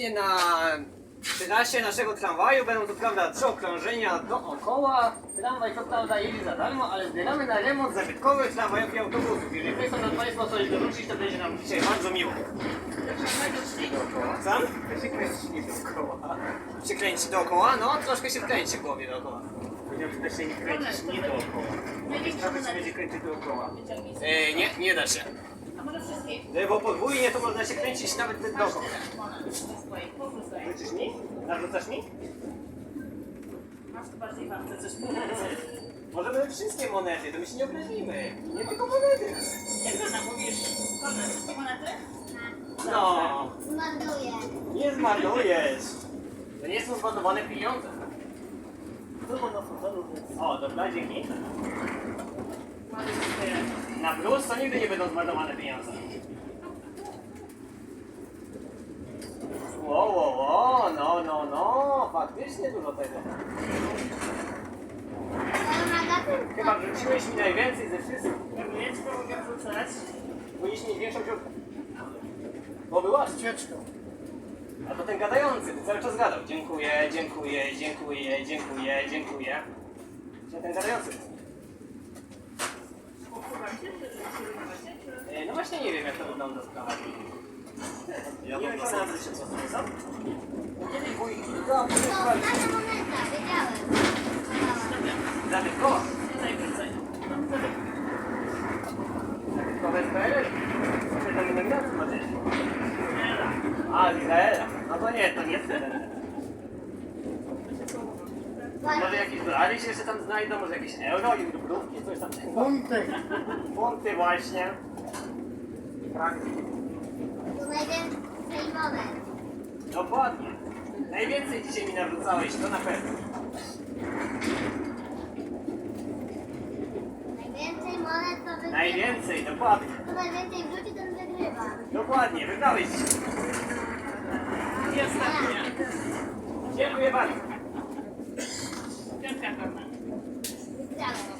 obecnie na trasie naszego tramwaju będą to prawda trzy okrążenia dookoła. Tramwaj to prawda jedzie za darmo, ale zbieramy na remont zabytkowych tramwajów i autobusów. Jeżeli chcą nam Państwo coś dorzucić, to będzie nam dzisiaj bardzo miło. Sam? To się kręci nie dookoła. Się kręci dookoła? No, troszkę się kręci w głowie dookoła. Powiedziałem, że się nie kręcić nie dookoła. Nawet się będzie kręcić dookoła. E, nie, nie da się. A może wszystkie? E, Bo podwójnie to można się kręcić nawet dookoła. Swoje, powrót swoje. Rzucisz mi? Narzucasz mi? Masz tu bardziej warte coś Możemy wszystkie monety, to my się nie obrazimy. Nie tylko monety. Jak to mówisz? Mamy monety? No, Zmarnuję. nie zmarnujesz. To nie są zmarnowane pieniądze. O, dobra, dzięki. Mamy. Na plus to nigdy nie będą zmarnowane pieniądze. Ło, ło, ło, no, no, no, faktycznie dużo tego. Chyba wrzuciłeś mi najwięcej ze wszystkich. Jabłeczko mogę wrzucać. Powinieneś mieć większą dziurkę. Bo była ścieczka. A to ten gadający, ty cały czas gadał. Dziękuję, dziękuję, dziękuję, dziękuję, dziękuję. Gdzie ten gadający? Usuwam się, czy zrównować się, czy... E, No właśnie nie wiem jak to wygląda sprawa. Ja nie się co to jest. Nie wiem, wuj, to znana moneta, wiedziałem. Najwięcej. Zabytkowe z PRL. Co tam nominacji macie? A, z Izraela. No to nie, to nie jest. Może jakieś dolary się jeszcze tam znajdą, może jakieś euro i rublówki, coś tam. Funty. Funty właśnie. Tak, To najwięcej monet. Dokładnie. Najwięcej dzisiaj mi narzucałeś, to na pewno. Najwięcej monet to wygrywa. Najwięcej, dokładnie. Kto najwięcej wrzuci, ten wygrywa. Dokładnie, wygrałeś dzisiaj. I ostatnia. Dziękuję bardzo. Piątka pełna. Wygrałem.